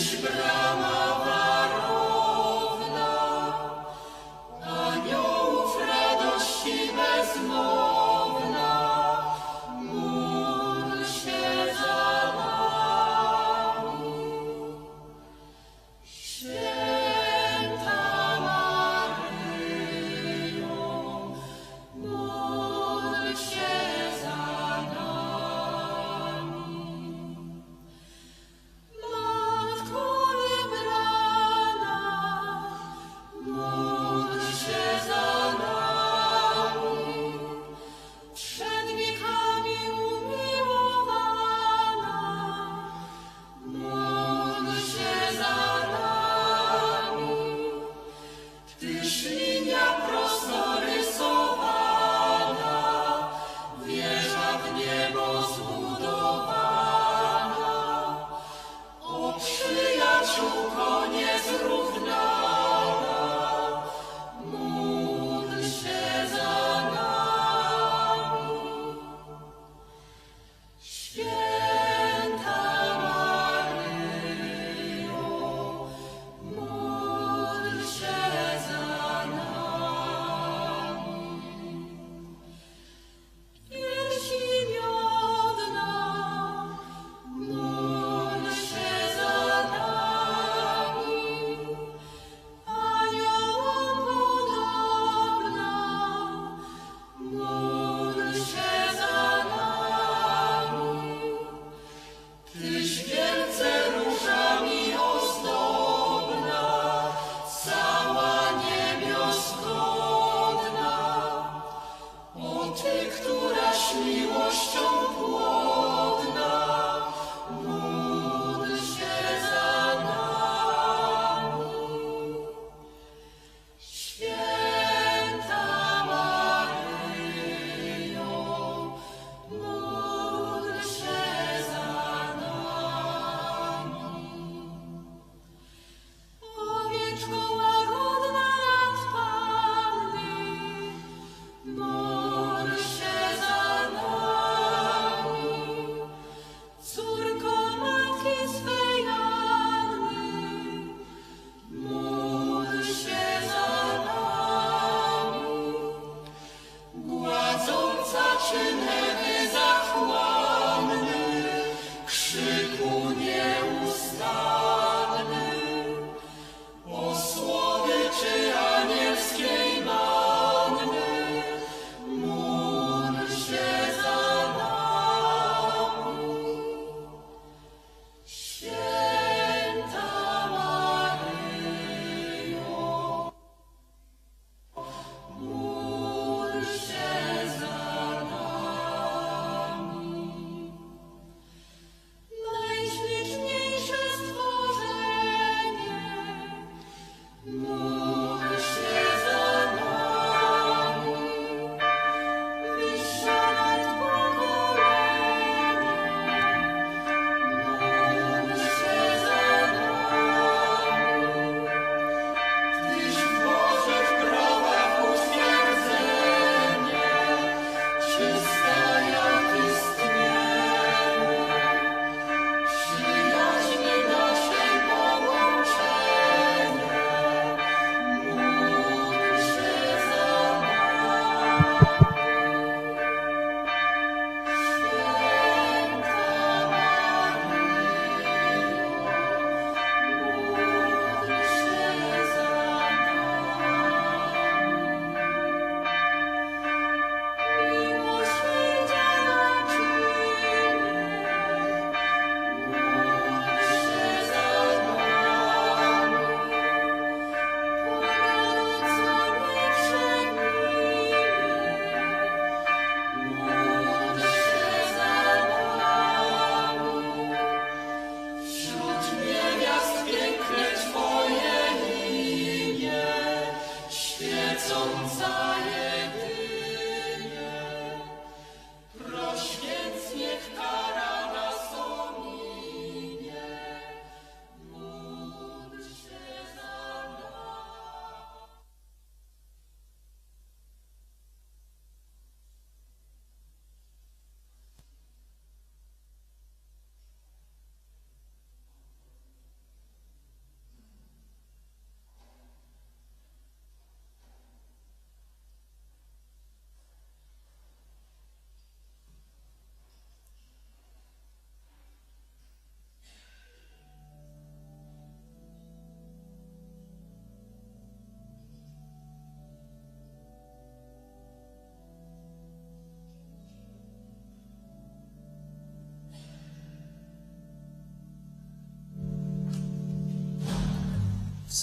tyś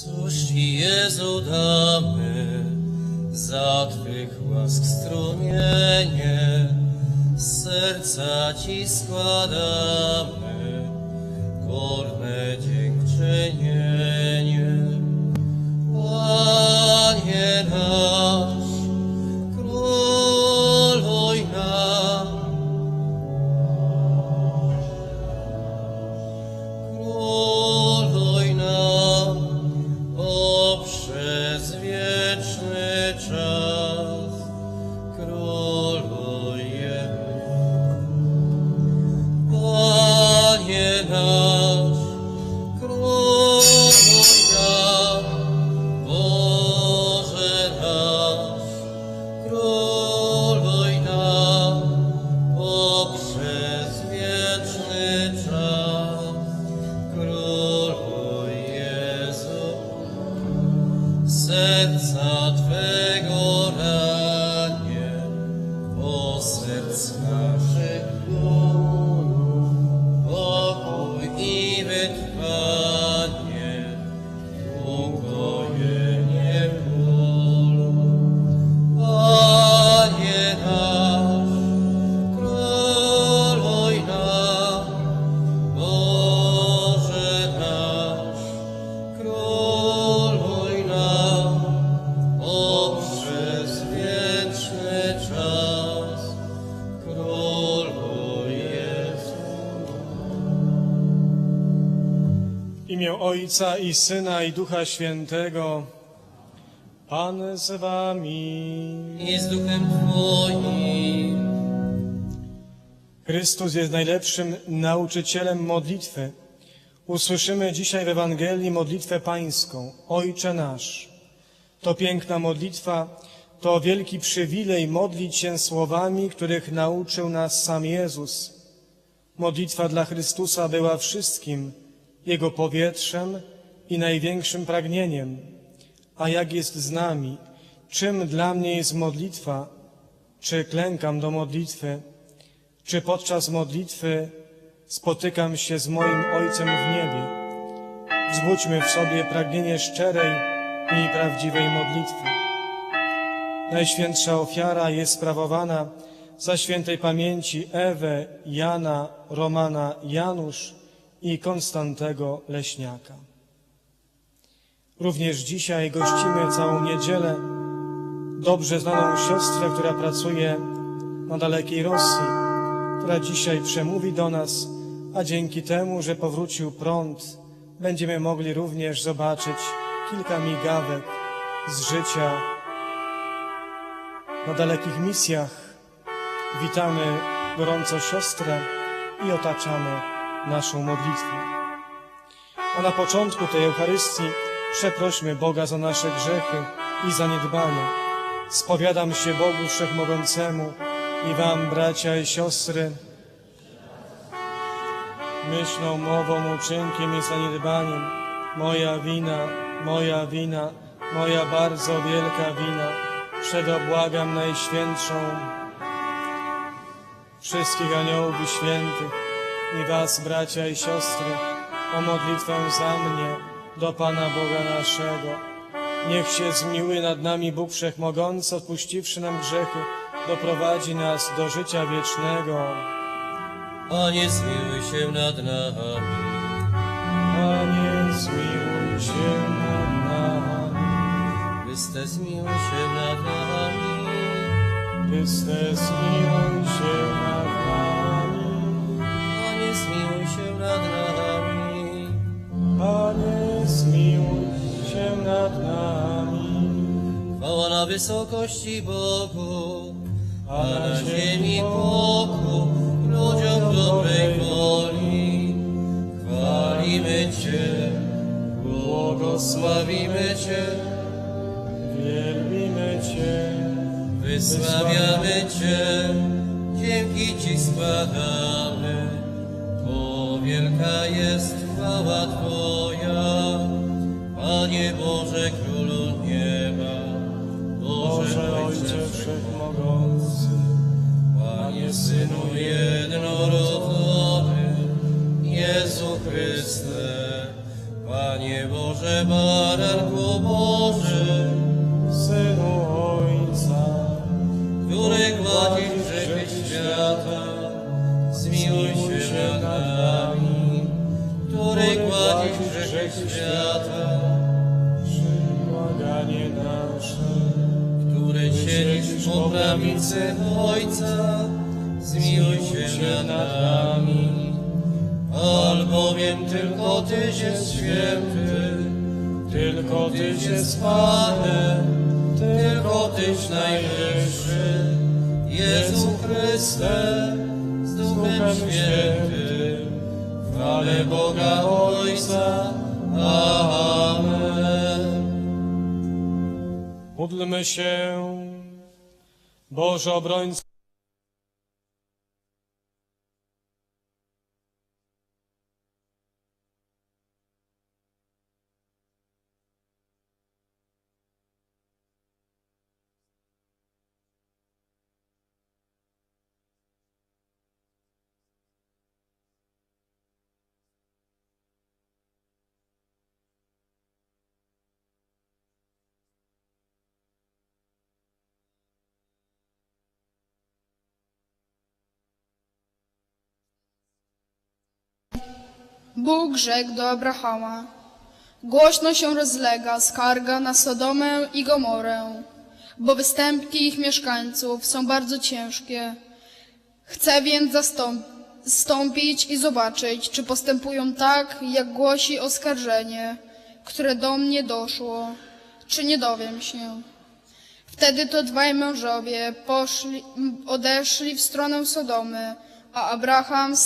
Cóż Ci, Jezu, damy za Twych łask strumienie? Serca Ci składamy górne dziękczynienie. Panie Ojca i Syna i Ducha Świętego. Pan z wami. I z duchem Twoim. Chrystus jest najlepszym nauczycielem modlitwy. Usłyszymy dzisiaj w Ewangelii modlitwę pańską. Ojcze nasz. To piękna modlitwa, to wielki przywilej modlić się słowami, których nauczył nas sam Jezus. Modlitwa dla Chrystusa była wszystkim, Jego powietrzem i największym pragnieniem. A jak jest z nami? Czym dla mnie jest modlitwa? Czy klękam do modlitwy? Czy podczas modlitwy spotykam się z moim Ojcem w niebie? Wzbudźmy w sobie pragnienie szczerej i prawdziwej modlitwy. Najświętsza ofiara jest sprawowana za świętej pamięci Ewę, Jana, Romana, Janusz i Konstantego Leśniaka. Również dzisiaj gościmy całą niedzielę dobrze znaną siostrę, która pracuje na dalekiej Rosji, która dzisiaj przemówi do nas, a dzięki temu, że powrócił prąd, będziemy mogli również zobaczyć kilka migawek z życia na dalekich misjach. Witamy gorąco siostrę i otaczamy naszą modlitwą. A na początku tej Eucharystii przeprośmy Boga za nasze grzechy i zaniedbania. Spowiadam się Bogu Wszechmogącemu i Wam, bracia i siostry, myślą, mową, uczynkiem i zaniedbaniem. Moja wina, moja wina, moja bardzo wielka wina. Przedobłagam Najświętszą wszystkich aniołów i świętych i Was, bracia i siostry, o modlitwę za mnie do Pana Boga naszego. Niech się zmiłuje nad nami Bóg Wszechmogący, odpuściwszy nam grzechy, doprowadzi nas do życia wiecznego. Panie, zmiłuj się nad nami. Panie, zmiłuj się nad nami. Chryste, zmiłuj się nad nami. Chryste, zmiłuj się nad nami. Panie, zmiłuj się nad nami. Chwała na wysokości Bogu, A na ziemi pokój ludziom dobrej woli. Chwalimy Cię, błogosławimy Cię, Wielbimy Cię, wysławiamy Cię, dzięki Ci składamy, bo wielka jest chwała Twoja, Panie Boże, Królu nieba, Boże, Boże Ojcze. Wszechmogący, Panie Synu jednorodzony, Jezu Chryste, Panie Boże, baranku jest Panem, tylko Tyś najwyższy, Jezu Chryste, z Duchem Świętym, chwale Boga Ojca. Amen. módlmy się, Boże obrońco. Bóg rzekł do Abrahama: Głośno się rozlega skarga na Sodomę i Gomorę, bo występki ich mieszkańców są bardzo ciężkie. Chcę więc zastąp- zstąpić i zobaczyć, czy postępują tak, jak głosi oskarżenie, które do mnie doszło, czy nie dowiem się. Wtedy to dwaj mężowie poszli, odeszli w stronę Sodomy, a Abraham